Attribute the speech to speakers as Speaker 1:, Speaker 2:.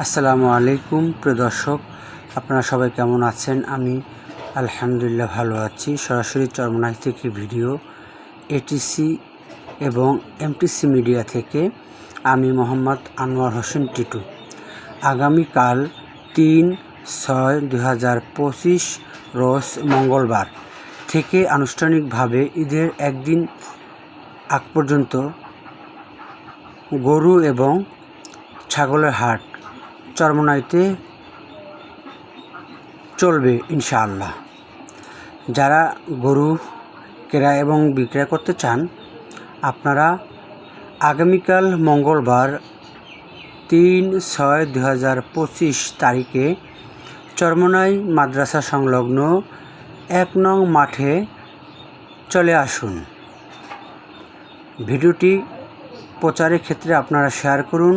Speaker 1: আসসালামু আলাইকুম, প্রিয় দর্শক, আপনারা সবাই কেমন আছেন? আমি আলহামদুলিল্লাহ ভালো আছি। সরাসরি চরমনাই থেকে ভিডিও এটিসি এবং এমটিসি মিডিয়া থেকে আমি মোহাম্মদ আনোয়ার হোসেন টিটু। আগামীকাল তিন ছয় দু রোজ মঙ্গলবার থেকে আনুষ্ঠানিকভাবে ঈদের একদিন আগ পর্যন্ত গরু এবং ছাগলের হাট চরমনাইতে চলবে ইনশাআল্লাহ। যারা গরু ক্রয় এবং বিক্রয় করতে চান, আপনারা আগামীকাল মঙ্গলবার তিন ছয় দু হাজার পঁচিশ তারিখে চরমনাই মাদ্রাসা সংলগ্ন এক নং মাঠে চলে আসুন। ভিডিওটি প্রচারের ক্ষেত্রে আপনারা শেয়ার করুন